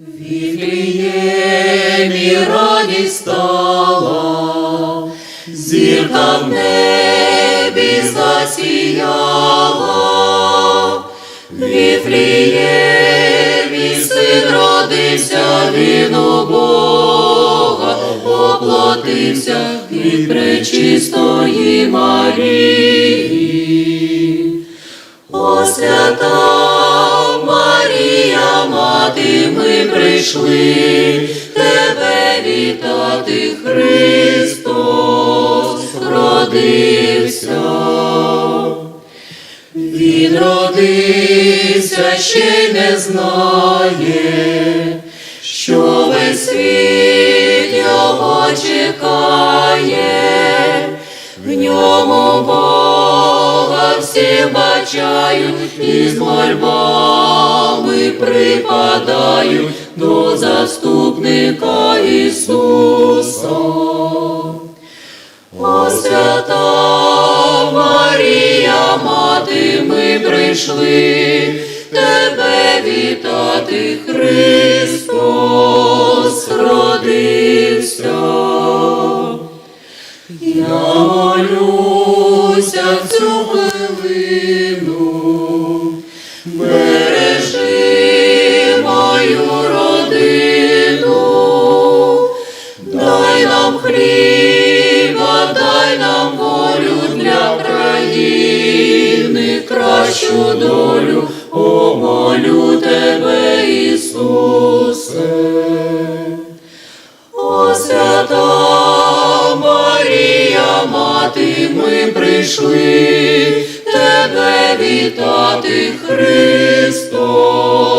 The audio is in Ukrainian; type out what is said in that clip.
Віфліємі радість стала, зірка в небі засіяла. Віфліємі син родився, він у Бога, оплотився від пречистої Марії. Прийшли тебе вітати, Христос родився. Він родився, ще й не знає, що весь світ його чекає, в ньому Бога всі бачають і з мольбами припадають до заступника Ісуса. О свята Марія, мати, ми прийшли тебе вітати, Христос родився. Я молюся в цю хвилину, хліба, дай нам волю для країни, кращу долю, о, молю тебе, Ісусе. О свята Марія, мати, ми прийшли тебе вітати, Христос.